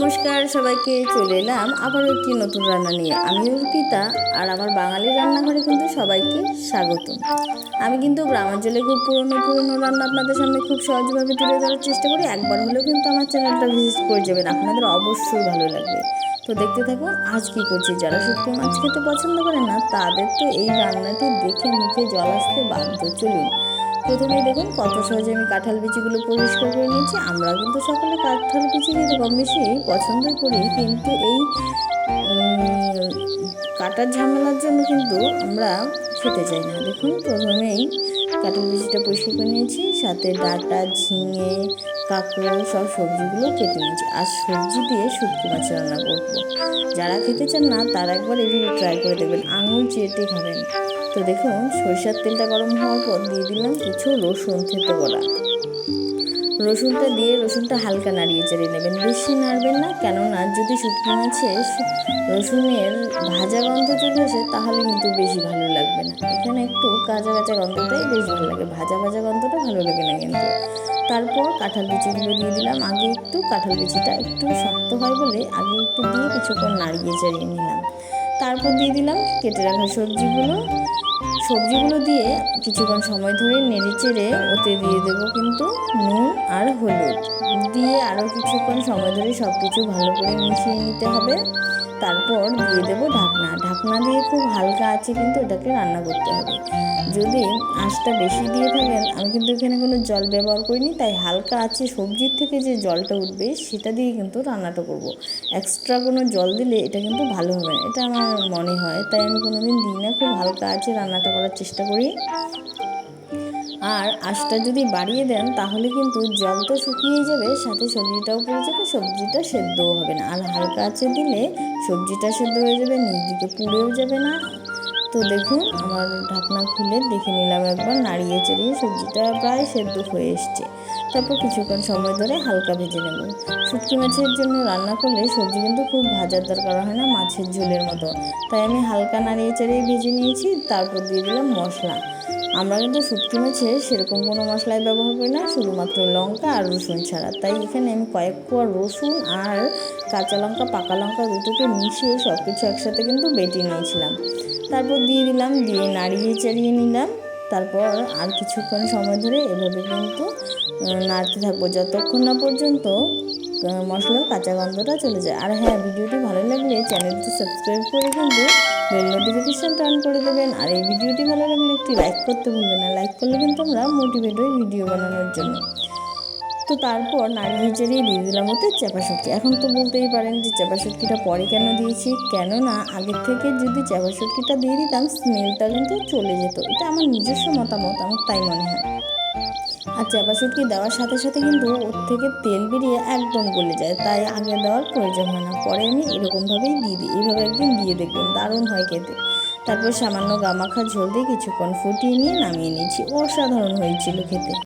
নমস্কার, সবাইকে চলে এলাম আবারও একটি নতুন রান্না নিয়ে। আমি অর্পিতা আর আমার বাঙালি রান্নাঘরে কিন্তু সবাইকে স্বাগত আমি কিন্তু গ্রামাঞ্চলে খুব পুরনো পুরনো রান্না আপনাদের সামনে খুব সহজভাবে তুলে ধরার চেষ্টা করি। একবার হলেও কিন্তু আমার চ্যানেলটা ভিজিট করে যাবেন, আপনাদের অবশ্যই ভালো লাগবে। তো দেখতে থাকুন আজ কি করছি। যারা শুটকি মাছ খেতে পছন্দ করেন না, তাদের তো এই রান্নাটি দেখে মুখে জল আসতে বাধ্য। চলুন প্রথমেই দেখুন কত সহজে আমি কাঁঠাল বিচিগুলো পরিষ্কার করে নিয়েছি। আমরা কিন্তু সকলে কাঁঠাল বিচি কিন্তু কম বেশি পছন্দ করি, কিন্তু এই কাটার ঝামেলার জন্য কিন্তু আমরা খেতে চাই না। দেখুন, প্রথমেই কাঁঠাল বিচিটা পরিষ্কার করে নিয়েছি, সাথে ডাটা, ঝিঙে কাঁকড়া সব সবজিগুলো কেটে নিয়েছি। আর সবজি দিয়ে শুটকি মাছ রান্না করব। যারা খেতে চান না, তারা একবার এভাবে ট্রাই করে দেবেন আঙুল চেটে খাবেন। তো দেখুন, সরিষার তেলটা গরম হওয়ার পর দিয়ে দিলাম কিছু রসুন থেতে করা রসুনটা দিয়ে রসুনটা হালকা নাড়িয়ে চেড়ে নেবেন। বেশি নাড়বেন না, কেননা যদি শুকনো সু- রসুনের ভাজা গন্ধ চলে আসে, তাহলে কিন্তু বেশি ভালো লাগবে না। এখানে একটু কাঁচা কাঁচা গন্ধটাই বেশ ভালো লাগে। ভাজা ভাজা গন্ধটা ভালো লাগে না কিন্তু। তারপর কাঁঠাল বিচিগুলো দিয়ে দিলাম। আগে একটু কাঁঠাল বিচিটা একটু শক্ত হয় বলে আগে একটু দিয়ে কিছুক্ষণ নাড়িয়ে চাড়িয়ে নিলাম। তারপর দিয়ে দিলাম কেটে রাখা সবজিগুলো। সবজিগুলো দিয়ে কিছুক্ষণ সময় ধরে নেড়ে চেড়ে ওতে দিয়ে দেব কিন্তু নুন আর হলুদ। দিয়ে আরও কিছুক্ষণ সময় ধরে সব কিছু ভালো করে মিশিয়ে নিতে হবে। তারপর দিয়ে দেবো ঢাকনা। ঢাকনা দিয়ে খুব হালকা আছে কিন্তু এটাকে রান্না করতে হবে। যদি আঁচটা বেশি দিয়ে থাকেন, আমি কিন্তু এখানে কোনো জল ব্যবহার করিনি, তাই হালকা আছে সবজির থেকে যে জলটা উঠবে, সেটা দিয়ে কিন্তু রান্নাটা করব। এক্সট্রা কোনো জল দিলে এটা কিন্তু ভালো হবে না। এটা আমার মনে হয়, তাই আমি কোনো দিন দিই না। খুব হালকা আছে রান্নাটা করার চেষ্টা করি। আর আঁচটা যদি বাড়িয়ে দেন, তাহলে কিন্তু জল তো শুকিয়ে যাবে, সাথে সবজিটাও পড়ে যাবে, সবজিটা সেদ্ধও হবে না। আর হালকা আঁচে দিলে সবজিটা সেদ্ধ হয়ে যাবে, নিচ দিকে পুড়েও যাবে না। তো দেখুন, আমার ঢাকনা খুলে দেখে নিলাম একবার, নাড়িয়ে চাড়িয়ে সবজিটা প্রায় সেদ্ধ হয়ে এসছে। তারপর কিছুক্ষণ সময় ধরে হালকা ভেজে নেব। শুটকি মাছের জন্য রান্না করলে সবজি কিন্তু খুব ভাজার দরকার হয় না, মাছের ঝোলের মতো। তাই আমি হালকা নাড়িয়ে চাড়িয়ে ভেজে নিয়েছি, তারপর দিয়ে দিলাম মশলা। আমরা কিন্তু শুটকি মাছে সেরকম কোনো মশলাই ব্যবহার করি না, শুধুমাত্র লঙ্কা আর রসুন ছাড়া। তাই এখানে আমি কয়েক কোয়া রসুন আর কাঁচা লঙ্কা, পাকা লঙ্কা দুটোকে মিশিয়ে সব কিছু একসাথে কিন্তু বেটে নিয়েছিলাম। তারপর দিয়ে দিলাম, দিয়ে নাড়িয়ে চাড়িয়ে নিলাম। তারপর আর কিছুক্ষণ সময় ধরে এভাবে কিন্তু নাড়তে থাকব। যতক্ষণ না পর্যন্ত মশলার কাঁচা গন্ধটা চলে যায়। আর হ্যাঁ ভিডিওটি ভালো লাগলে চ্যানেলটি সাবস্ক্রাইব করে কিন্তু বেল নোটিফিকেশানটা অন করে দেবেন। আর এই ভিডিওটি ভালো লাগলে একটি লাইক করতে ভুলবেন না। লাইক করলে কিন্তু আমরা মোটিভেট হই ভিডিও বানানোর জন্য। তো তারপর নাড়িয়ে চাড়িয়ে দিয়ে দিলাম ওতে চাপা শুটকি। এখন তো বলতেই পারেন যে চাপা শুটকিটা পরে কেন দিয়েছি? কেননা আগের থেকে যদি চাপা শুটকিটা দিয়ে দিতাম স্মেলটা কিন্তু চলে যেত। এটা আমার নিজস্ব মতামত, আমার তাই মনে হয়। আর চাপা শুটকি দেওয়ার সাথে সাথে কিন্তু ওর থেকে তেল বেরিয়ে একদম গলে যায়। তাই আগে দেওয়ার প্রয়োজন হয় না, পরে আমি এরকমভাবেই দিয়ে দিই। এইভাবে একদিন দিয়ে দেখবেন, দারুণ হয় খেতে। তারপর সামান্য গামাখা ঝোল দিয়ে কিছুক্ষণ ফুটিয়ে নিয়ে নামিয়ে নিয়েছি। অসাধারণ হয়েছিল খেতে।